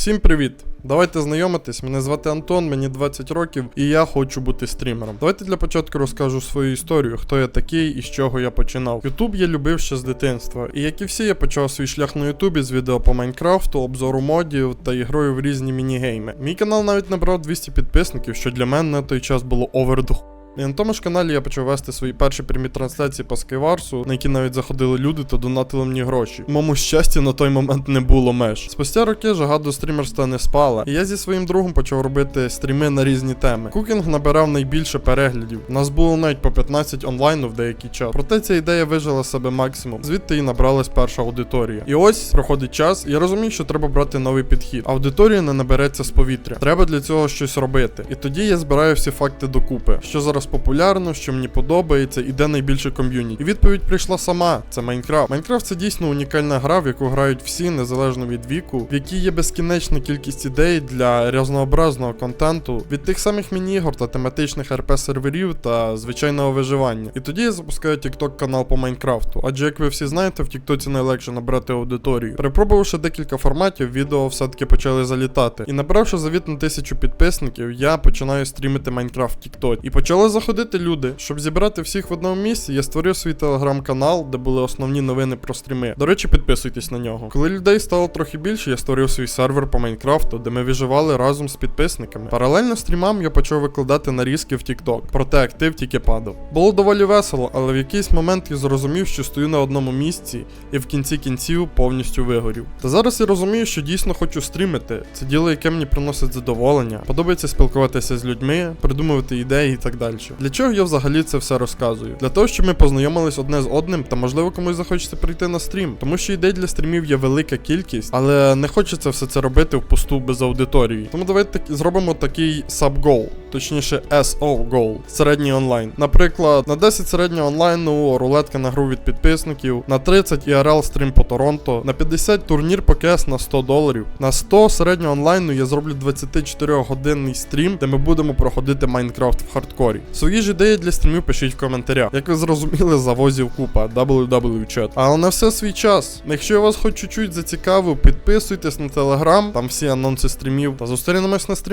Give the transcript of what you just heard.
Всім привіт! Давайте знайомитись. Мене звати Антон, мені 20 років, і я хочу бути стрімером. Давайте для початку розкажу свою історію, хто я такий і з чого я починав. Ютуб я любив ще з дитинства. І як і всі, я почав свій шлях на Ютубі з відео по Майнкрафту, обзору модів та ігрою в різні мінігейми. Мій канал навіть набрав 200 підписників, що для мене на той час було оверду. І на тому ж каналі я почав вести свої перші прямі трансляції по Скайварсу, на які навіть заходили люди та донатили мені гроші. Моєму щастя на той момент не було меж. Спустя роки жага до стрімерства не спала, і я зі своїм другом почав робити стріми на різні теми. Кукінг набирав найбільше переглядів. Нас було навіть по 15 онлайну в деякий час. Проте ця ідея вижила себе максимум. Звідти і набралась перша аудиторія. І ось проходить час, і я розумію, що треба брати новий підхід. Аудиторія не набереться з повітря. Треба для цього щось робити. І тоді я збираю всі факти докупи, що зараз популярно, що мені подобається, і де найбільше ком'юніті. І відповідь прийшла сама: це Майнкрафт. Майнкрафт це дійсно унікальна гра, в яку грають всі, незалежно від віку, в якій є безкінечна кількість ідей для різнообразного контенту, від тих самих міні-ігор та тематичних РП серверів та звичайного виживання. І тоді я запускаю TikTok канал по Майнкрафту. Адже як ви всі знаєте, в Тіктоці найлегше набрати аудиторію. Перепробувавши декілька форматів, відео все-таки почали залітати. І набравши завіт на тисячу підписників, я починаю стрімити Майнкрафт в Тіктоці. І заходити люди. Щоб зібрати всіх в одному місці, я створив свій телеграм-канал, де були основні новини про стріми. До речі, підписуйтесь на нього. Коли людей стало трохи більше, я створив свій сервер по Майнкрафту, де ми виживали разом з підписниками. Паралельно стрімам я почав викладати нарізки в TikTok, проте актив тільки падав. Було доволі весело, але в якийсь момент я зрозумів, що стою на одному місці і в кінці кінців повністю вигорів. Та зараз я розумію, що дійсно хочу стрімити. Це діло, яке мені приносить задоволення. Подобається спілкуватися з людьми, придумувати ідеї і так далі. Для чого я взагалі це все розказую? Для того, щоб ми познайомились одне з одним, та можливо комусь захочеться прийти на стрім. Тому що ідей для стрімів є велика кількість, але не хочеться все це робити впусту без аудиторії. Тому давайте так- зробимо такий саб-гол, точніше SO goal, середній онлайн. Наприклад, на 10 середнього онлайну рулетка на гру від підписників, на 30 IRL стрім по Торонто, на 50 турнір по КС на 100 доларів. На 100 середнього онлайну я зроблю 24 годинний стрім, де ми будемо проходити Майнкрафт в хардкорі. Свої ж ідеї для стрімів пишіть в коментарях. Як ви зрозуміли, завозів купа, WW chat. Але на все свій час. Якщо я вас хоч чуть-чуть зацікавив, підписуйтесь на телеграм, там всі анонси стрімів та зустрінемось на стрімах.